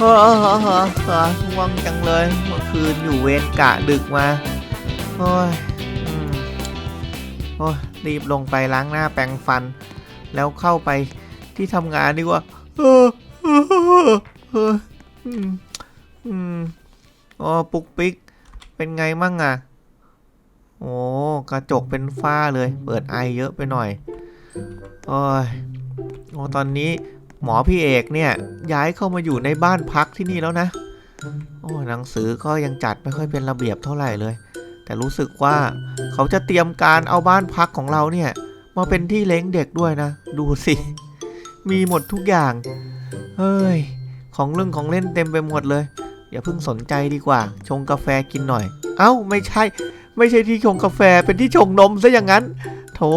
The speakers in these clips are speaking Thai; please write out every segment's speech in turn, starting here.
เออง่วงจังเลยเมื่อคืนอยู่เวรกะดึกมาโอ้ยโอ้ยรีบลงไปล้างหน้าแปรงฟัน แล้วเข้าไปที่ทำงานดีกว่าเออเออเอออืมอ๋อปุกปิก เป็นไงมั่งอะ โอ้กระจกเป็นฝ้าเลย เปิดไอเยอะไปหน่อยโอ้ยโอ้ตอนนี้ หมอพี่เอกเนี่ยย้ายเข้ามาอยู่ในบ้านพักที่นี่แล้วนะ โอ้หนังสือก็ยังจัดไม่ค่อยเป็นระเบียบเท่าไหร่เลย แต่รู้สึกว่าเขาจะเตรียมการเอาบ้านพักของเราเนี่ยมาเป็นที่เลี้ยงเด็กด้วยนะ ดูสิ มีหมดทุกอย่าง เฮ้ย ของเรื่องของเล่นเต็มไปหมดเลย อย่าเพิ่งสนใจดีกว่า ชงกาแฟกินหน่อย เอ้า ไม่ใช่ ไม่ใช่ที่ชงกาแฟ เป็นที่ชงนมซะอย่างนั้น โธ่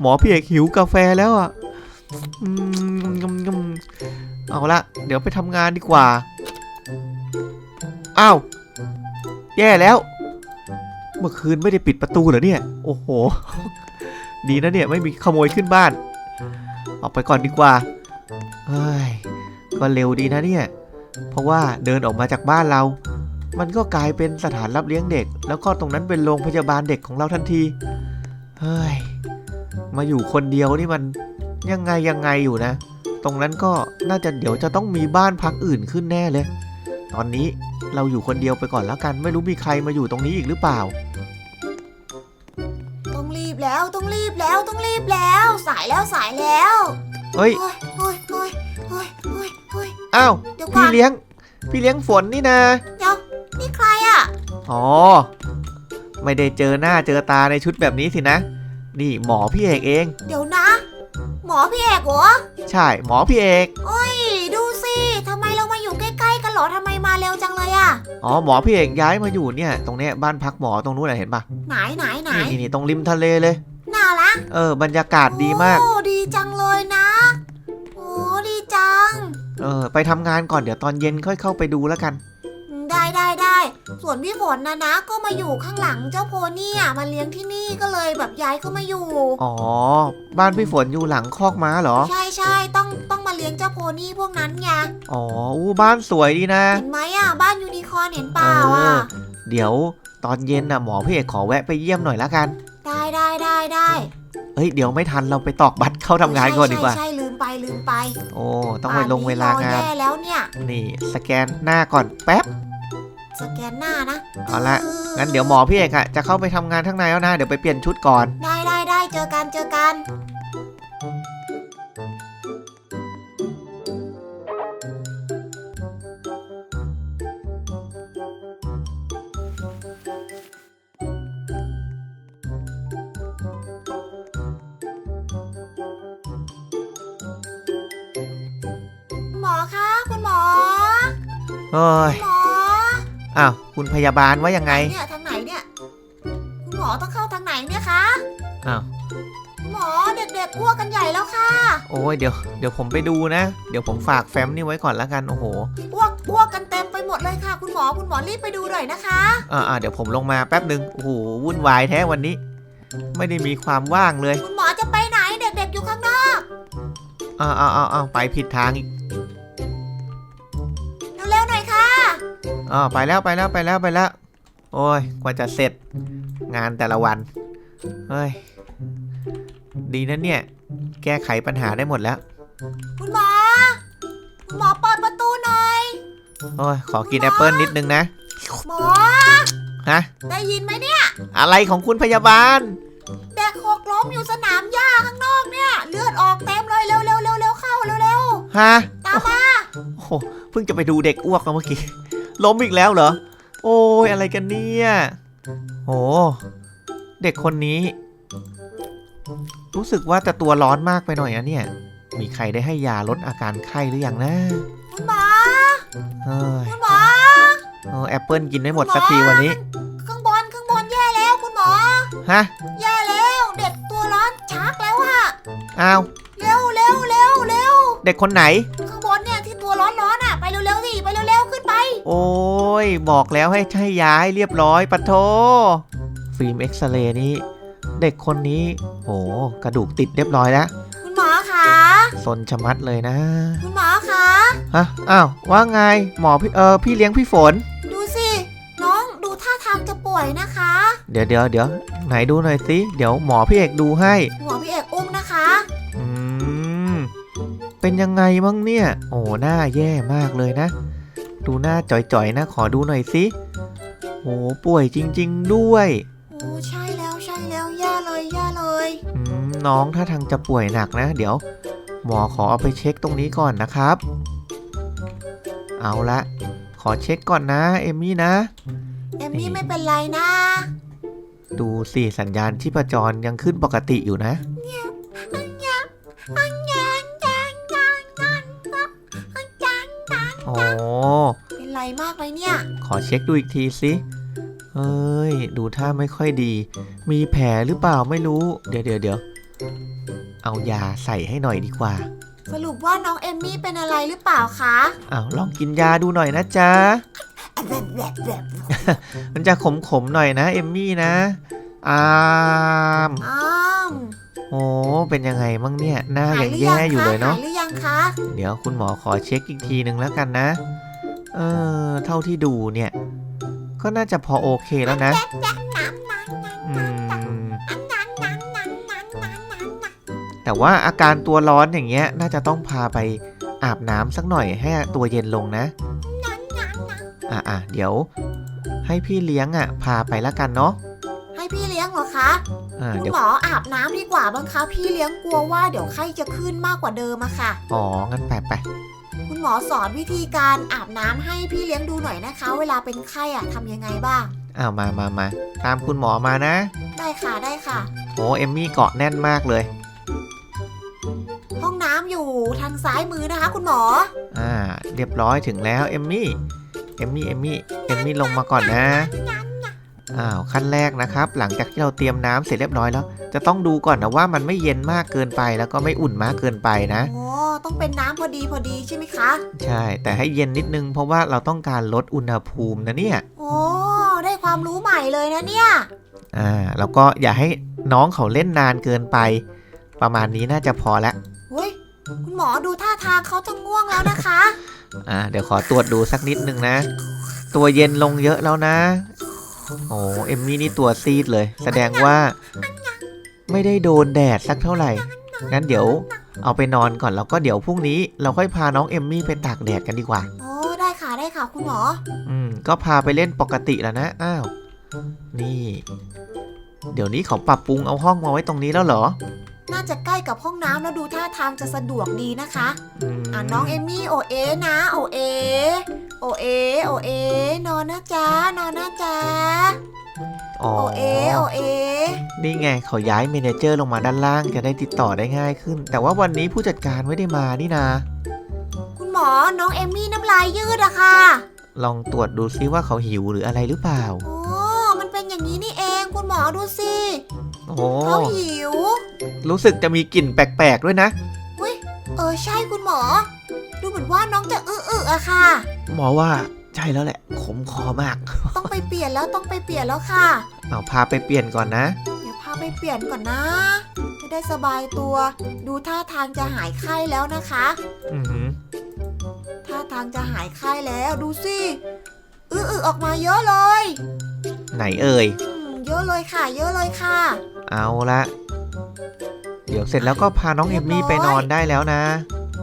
หมอพี่เอกหิวกาแฟแล้วอะ เอาละเดี๋ยวไปทำงานดีกว่า อ้าว แย่แล้ว เมื่อคืนไม่ได้ปิดประตูเหรอเนี่ย โอ้โห ดีนะเนี่ยไม่มีขโมยขึ้นบ้าน ออกไปก่อนดีกว่าเฮ้ย ก็เร็วดีนะเนี่ย เพราะว่าเดินออกมาจากบ้านเรา มันก็กลายเป็นสถานรับเลี้ยงเด็ก แล้วก็ตรงนั้นเป็นโรงพยาบาลเด็กของเราทันที เฮ้ย มาอยู่คนเดียวนี่มัน ยังไงยังไงอยู่นะ ตรงนั้นก็น่าจะเดี๋ยวจะต้องมีบ้านพักอื่นขึ้นแน่เลย ตอนนี้เราอยู่คนเดียวไปก่อนแล้วกัน ไม่รู้มีใครมาอยู่ตรงนี้อีกหรือเปล่า ต้องรีบแล้วต้องรีบแล้วต้องรีบแล้ว สายแล้วสายแล้วเฮ้ยโอ้ยโอ้ยโอ้ยโอ้ยโอ้ยโอ้ยอ้าวเดี๋ยวก่พี่อนเลี้ยง พี่เลี้ยงฝนนี่นะ เดี๋ยวนี่ใครอะ อ๋อ ไม่ได้เจอหน้าเจอตาในชุดแบบนี้สินะ นี่หมอพี่เอกเอง เดี๋ยวนะห มอพี่เอกเหรอใช่ หมอพี่เอกเฮ้ย ดูสิทำไมเรามาอยู่ใกล้ๆกันเหรอทำไมมาเร็วจังเลยอะอ๋อหมอพี่เอกย้ายมาอยู่เนี่ย ตรงเนี้ยบ้านพักหมอตรงนู้นน่ะเห็นปะไหนไหนไหนนี่นี่ตรงริมทะเลเลย น่ารักเออบรรยากาศดีมาก โอ้ดีจังเลยนะโอ้ดีจัง เออไปทำงานก่อนเดี๋ยวตอนเย็นค่อยเข้าไปดูแล้วกัน ได้ได้ได้ส่วนพี่ฝนนะนะก็มาอยู่ข้างหลังเจ้าโพนี่อะมาเลี้ยงที่นี่ก็เลยแบบย้ายเข้ามาอยู่ อ๋อ บ้านพี่ฝนอยู่หลังคอกม้าเหรอ ใช่ใช่ต้องต้องมาเลี้ยงเจ้าโพนี่พวกนั้นไงอ๋ออู้บ้านสวยดีนะ เห็นไหมอะบ้านยูนิคอร์นเห็นเปล่าอะเออเดี๋ยวตอนเย็นน่ะหมอพี่เอกขอแวะไปเยี่ยมหน่อยละกัน ได้ได้ได้ได้เอ้ยเดี๋ยวไม่ทันเราไปตอกบัตรเข้าทำงานก่อนดีกว่าใช่ใช่ใช่ลืมไปลืมไป โอ้ต้องไปลงเวลางานป่นี้รอแย่แล้วเนี่ย นี่สแกนหน้าก่อนแป๊บ สแกนหน้านะเอาละงั้นเดี๋ยวหมอพี่เอกอะจะเข้าไปทำงานข้างในแล้วนะเดี๋ยวไปเปลี่ยนชุดก่อน ได้ได้ได้เจอกันเจอกัน หมอคะคุณหมอเฮ้ย หมอ อ้าวคุณพยาบาลว่ายังไงเนี่ยทางไหนเนี่ยคุณหมอต้องเข้าทางไหนเนี่ยคะอ้าวคุณหมอเด็กๆอ้วกกันใหญ่แล้วค่ะ โอ้ยเดี๋ยวเดี๋ยวผมไปดูนะ เดี๋ยวผมฝากแฟ้มนี่ไว้ก่อนละกันโอ้โหอ้วกอ้วกกันเต็มไปหมดเลยค่ะ คุณหมอคุณหมอรีบไปดูหน่อยนะคะอ่าอ่าเดี๋ยวผมลงมาแป๊บหนึ่งโอ้โหวุ่นวายแท้วันนี้ ไม่ได้มีความว่างเลย คุณหมอจะไปไหนเด็กๆอยู่ข้างนอกอ้าวอ้าวอ้าวอ้าวไปผิดทางอีก อ๋อไปแล้วไปแล้วไปแล้วไปแล้ว โอ้ยกว่าจะเสร็จงานแต่ละวัน เฮ้ย ดีนะเนี่ย แก้ไขปัญหาได้หมดแล้ว คุณหมอ คุณหมอเปิดประตูหน่อย โอ้ย ขอกินแอปเปิลนิดนึงนะ หมอ ฮะ ได้ยินไหมเนี่ย อะไรของคุณพยาบาล เด็กหกล้มอยู่สนามหญ้าข้างนอกเนี่ย เลือดออกเต็มเลยเร็วๆเร็วๆเร็วๆเข้าเร็วฮะๆตามมา โอ้โหเพิ่งจะไปดูเด็กอ้วกมาเมื่อกี้ ล้มอีกแล้วเหรอ โอ้ยอะไรกันเนี่ยโอ้เด็กคนนี้ รู้สึกว่าจะตัวร้อนมากไปหน่อยอะเนี่ย มีใครได้ให้ยาลดอาการไข้หรือยังนะคุณหมอเฮ้ยคุณหมอเออแอปเปิลกินไม่หมดสักทีวันนี้ ข้างบนข้างบนแย่แล้วคุณหมอ ฮะ แย่แล้ว เด็กตัวร้อนชักแล้วอะอ้าว เร็วเร็วเร็วเร็ว เด็กคนไหน โอ้ย บอกแล้วให้ให้ยาให้เรียบร้อยปะโทฟิล์มเอ็กซเรย์นี้ เด็กคนนี้ โอ้กระดูกติดเรียบร้อยแล้วคุณหมอคะซนชะมัดเลยนะ คุณหมอคะฮะอ้าวว่าไงหมอพี่เออพี่เลี้ยงพี่ฝน ดูสิ น้องดูท่าทางจะป่วยนะคะ เดี๋ยวเดี๋ยวเดี๋ยวไหนดูหน่อยสิเดี๋ยวหมอพี่เอกดูให้หัวพี่เอกอุ้มนะคะอืมเป็นยังไงบ้างเนี่ย โอ้หน้าแย่มากเลยนะ ดูหน้าจ่อยๆนะขอดูหน่อยสิโอ้ป่วยจริง ๆ ด้วยโอ้ใช่แล้วใช่แล้วแย่เลยแย่เลยอืมน้องถ้าทางจะป่วยหนักนะ เดี๋ยว หมอขอเอาไปเช็คตรงนี้ก่อนนะครับ เอาละ ขอเช็คก่อนนะ เอมมี่นะ เอมมี่ไม่เป็นไรนะ ดูสิสัญญาณที่ประจรยังขึ้นปกติอยู่นะอ๋อ เป็นไรมากเลยเนี่ย ขอเช็คดูอีกทีสิเอ้ย ดูท่าไม่ค่อยดี มีแผลหรือเปล่าไม่รู้ เดี๋ยวเดี๋ยวเดี๋ยวเอายาใส่ให้หน่อยดีกว่า สรุปว่าน้องเอมมี่เป็นอะไรหรือเปล่าคะอ้าวลองกินยาดูหน่อยนะจ๊ะแบบแบบแบบมันจะขมๆหน่อยนะเอมมี่นะอามอ้าม โอ้เป็นยังไงบ้างเนี่ย หน้าหายยังหรือแย่ยังอยู่คะเลยเนาะหายหรือยังคะ เดี๋ยวคุณหมอขอเช็คอีกทีหนึ่งแล้วกันนะ เออ เท่าที่ดูเนี่ย ก็น่าจะพอโอเคแล้วนะอืมแต่ว่าอาการตัวร้อนอย่างเงี้ย น่าจะต้องพาไปอาบน้ำสักหน่อยให้ตัวเย็นลงนะ อะอะเดี๋ยว ให้พี่เลี้ยงอะ พาไปแล้วกันเนาะให้ พี่เลี้ยงเหรอคะอ่าคุณเดี๋ยวหมออาบน้ำดีกว่าบ้างคะ พี่เลี้ยงกลัวว่าเดี๋ยวไข้จะขึ้นมากกว่าเดิมอะค่ะ อ๋องั้นไปไปคุณหมอสอนวิธีการอาบน้ำให้พี่เลี้ยงดูหน่อยนะคะ เวลาเป็นไข้อะทำยังไงบ้าง อ้าวมามามาตามคุณหมอมานะได้ค่ะได้ค่ะ โอ้เอมมี่เกาะแน่นมากเลยห้องน้ำอยู่ทางซ้ายมือนะคะ คุณหมอ อ่าเรียบร้อยถึงแล้วเอมมี่เอมมี่เอมมี่เอมมี่ลงมาก่อนนะ อ้าวขั้นแรกนะครับ หลังจากที่เราเตรียมน้ำเสร็จเรียบร้อยแล้ว จะต้องดูก่อนนะว่ามันไม่เย็นมากเกินไปแล้วก็ไม่อุ่นมากเกินไปนะโอ้ต้องเป็นน้ำพอดีพอดีใช่ไหมคะ ใช่ แต่ให้เย็นนิดนึงเพราะว่าเราต้องการลดอุณหภูมินะเนี่ยโอ้ได้ความรู้ใหม่เลยนะเนี่ยอ่าแล้วก็อย่าให้น้องเขาเล่นนานเกินไป ประมาณนี้น่าจะพอแล้วเฮ้ยคุณหมอดูท่าทางเขาจะง่วงแล้วนะคะ อ่า เดี๋ยวขอตรวจดูสักนิดนึงนะ ตัวเย็นลงเยอะแล้วนะ โอ้เอมมี่นี่ตัวซีดเลย แสดงว่าไม่ได้โดนแดดสักเท่าไหร่ งั้นเดี๋ยวเอาไปนอนก่อนแล้วก็เดี๋ยวพรุ่งนี้เราค่อยพาน้องเอมมี่ไปตากแดดกันดีกว่า โอ้ได้ค่ะได้ค่ะคุณหมอ อืม ก็พาไปเล่นปกติแล้วนะ อ้าว นี่ เดี๋ยวนี้เขาปรับปรุงเอาห้องมาไว้ตรงนี้แล้วเหรอ น่าจะใกล้กับห้องน้ำแล้วดูท่าทางจะสะดวกดีนะคะอืมอะน้องเอมมี่โอเอนะโอเอโอเอโอเอนอนนะจ๊ะนอนนะจ๊ะอ๋อโอเอโอเอนี่ไงเขาย้ายเมเนเจอร์ลงมาด้านล่างจะได้ติดต่อได้ง่ายขึ้น แต่ว่าวันนี้ผู้จัดการไม่ได้มานี่นาคุณหมอน้องเอมมี่น้ำลายยืดอะค่ะ ลองตรวจดูซิว่าเขาหิวหรืออะไรหรือเปล่าโอ้มันเป็นอย่างนี้นี่เองคุณหมอดูสิ โอ้โหเขาหิว รู้สึกจะมีกลิ่นแปลกๆด้วยนะ เออใช่คุณหมอ ดูเหมือนว่าน้องจะอื้อๆอะค่ะ หมอว่าใช่แล้วแหละ ขมคอมาก ต้องไปเปลี่ยนแล้วต้องไปเปลี่ยนแล้วค่ะ เอาพาไปเปลี่ยนก่อนนะ เดี๋ยวพาไปเปลี่ยนก่อนนะ จะได้สบายตัว ดูท่าทางจะหายไข้แล้วนะคะ อือหือท่าทางจะหายไข้แล้วดูสิอื้อๆออกมาเยอะเลย ไหนเอ่ย อืมเยอะเลยค่ะ เยอะเลยค่ะ เอาละ เดี๋ยวเสร็จแล้วก็พาน้องเรีเอยบมร้อยมี่ไปนอนได้แล้วนะ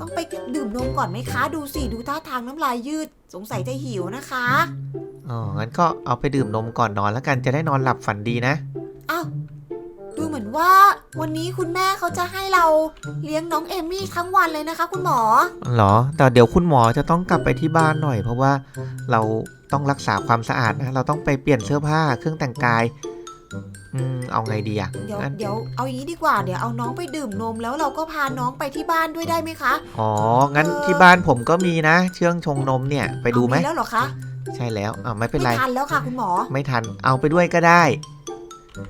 ต้องไปดื่มนมก่อนไหมคะ ดูสิ ดูท่าทางน้ำลายยืด สงสัยจะหิวนะคะ อ๋อ งั้นก็เอาไปดื่มนมก่อนนอนแล้วกัน จะได้นอนหลับฝันดีนะ อ้าว ดูเหมือนว่า วันนี้คุณแม่เขาจะให้เราเลี้ยงน้องเอมมี่ทั้งวันเลยนะคะ คุณหมอ เหรอ แต่เดี๋ยวคุณหมอจะต้องกลับไปที่บ้านหน่อย เพราะว่าเราต้องรักษาความสะอาดนะ เราต้องไปเปลี่ยนเสื้อผ้าเครื่องแต่งกาย อืมเอาไงดีอะเดี๋ยวงั้นเดี๋ยวเอาอย่างนี้ดีกว่าเดี๋ยวเอาน้องไปดื่มนมแล้วเราก็พาน้องไปที่บ้านด้วยได้ไหมคะอ๋อ งั้นเออที่บ้านผมก็มีนะ เชื่องชงนมเนี่ยไปดูไหม เอาแล้วเหรอคะใช่แล้วอ่าไม่เป็นไร ไม่ทันแล้วค่ะคุณหมอไม่ทัน เอาไปด้วยก็ได้ อื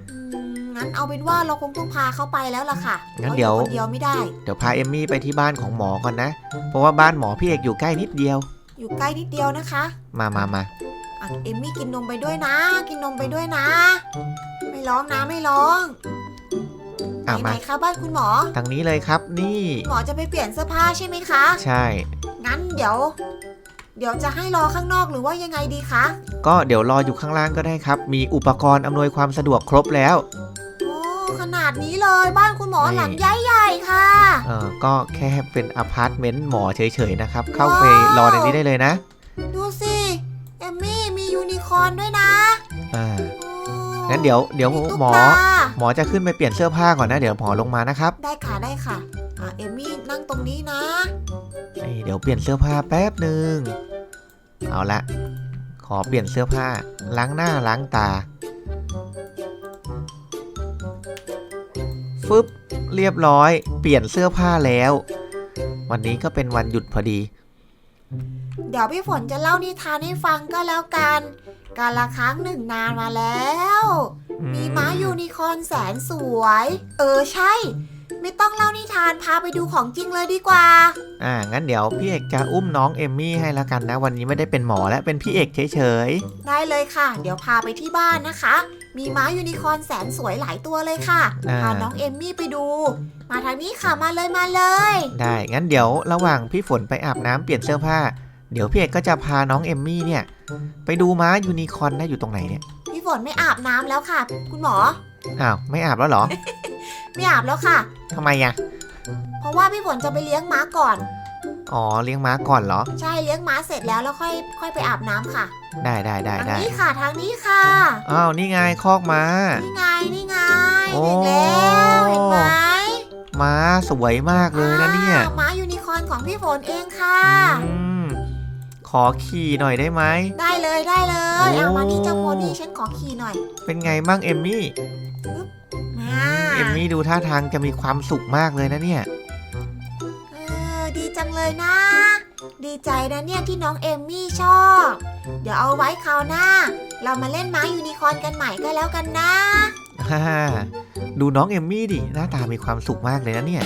มงั้นเอาเป็นว่าเราคงต้องพาเขาไปแล้วล่ะค่ะงั้นเดี๋ยวราอคนเดียวไม่ได้ เดี๋ยวพาเอมมี่ไปที่บ้านของหมอก่อนนะ เพราะว่าบ้านหมอพี่เอกอยู่ใกล้นิดเดียว อยู่ใกล้นิดเดียวนะคะมามามาอะเอมมี่กินนมไปด้วยนะ กินนมไปด้วยนะไม่ ร้องนะไม่ร้องอะไหนมาๆคะบ้านคุณหมอ ทางนี้เลยครับ นี่ หมอจะไปเปลี่ยนเสื้อผ้าใช่ไหมคะ ใช่ งั้นเดี๋ยว เดี๋ยวจะให้รอข้างนอกหรือว่ายังไงดีคะ ก็เดี๋ยวรออยู่ข้างล่างก็ได้ครับ มีอุปกรณ์อำนวยความสะดวกครบแล้ว โอ้ขนาดนี้เลยบ้านคุณหมอนี่หลังใหญ่ๆค่ะ เออก็แค่เป็นอพาร์ตเมนต์หมอเฉยๆนะครับ เข้าไปรอในนี้ได้เลยนะดูสิ เอมมี่มียูนิคอร์นด้วยนะ อ่าโอ้ งั้นเดี๋ยวเดี๋ยวตุ๊กหมอ ตาหมอจะขึ้นไปเปลี่ยนเสื้อผ้าก่อนนะ เดี๋ยวหมอลงมานะครับได้ค่ะได้ค่ะอะ เอมมี่นั่งตรงนี้นะนี่เดี๋ยวเปลี่ยนเสื้อผ้าแป๊บหนึ่งเอาละ ขอเปลี่ยนเสื้อผ้า ล้างหน้าล้างตา ฟึบเรียบร้อย เปลี่ยนเสื้อผ้าแล้ว วันนี้ก็เป็นวันหยุดพอดี เดี๋ยวพี่ฝนจะเล่านิทานให้ฟังก็แล้วกัน การละครั้งหนึ่งนานมาแล้วอืมีม้ายูนิคอร์นแสนสวย เออใช่ ไม่ต้องเล่านิทานพาไปดูของจริงเลยดีกว่า อ่า งั้นเดี๋ยวพี่เอกจะอุ้มน้องเอมมี่ให้แล้วกันนะ วันนี้ไม่ได้เป็นหมอและเป็นพี่เอกเฉยได้เลยค่ะ เดี๋ยวพาไปที่บ้านนะคะ มีม้ายูนิคอร์นแสนสวยหลายตัวเลยค่ะอ่าพาน้องเอมมี่ไปดู มาทางนี้ค่ะมาเลยมาเลย ๆ ได้ งั้นเดี๋ยวระหว่างพี่ฝนไปอาบน้ำเปลี่ยนเสื้อผ้า เดี๋ยวพี่เอกก็จะพาน้องเอมมี่เนี่ย ไปดูม้ายูนิคอร์นนะอยู่ตรงไหนเนี่ยพี่ฝนไม่อาบน้ำแล้วค่ะ คุณหมอ อ้าวไม่อาบแล้วเหรอไม่อาบแล้วค่ะ ทำไมอะเพราะว่าพี่ฝนจะไปเลี้ยงม้าก่อน อ๋อเลี้ยงม้าก่อนเหรอ ใช่เลี้ยงม้าเสร็จแล้วแล้วค่อยค่อยไปอาบน้ำค่ะได้ได้ได้ทางได้นี้ค่ะทางนี้ค่ะอ้าวนี่ไงคอกม้า นี่ไงนี่ไงโอ้ถึงแล้วเห็นไหมม้าสวยมากเลยนะเนี่ยอ่าม้ายูนิคอร์นของพี่ฝนเองค่ะ อืมข อขี่หน่อยได้ไหม ได้เลยได้เลยโอ้เอามานี่เจ้าโพนี่ฉันขอขี่หน่อยเป็นไงบ้างเอมมี่มาเอมมี่ดูท่าทางจะมีความสุขมากเลยนะเนี่ย เออดีจังเลยนะ ดีใจนะเนี่ยที่น้องเอมมี่ชอบ เดี๋ยวเอาไว้คราวหน้า เรามาเล่นม้ายูนิคอร์นกันใหม่ก็แล้วกันนะฮ่าดูน้องเอมมี่ดิหน้าตามีความสุขมากเลยนะเนี่ย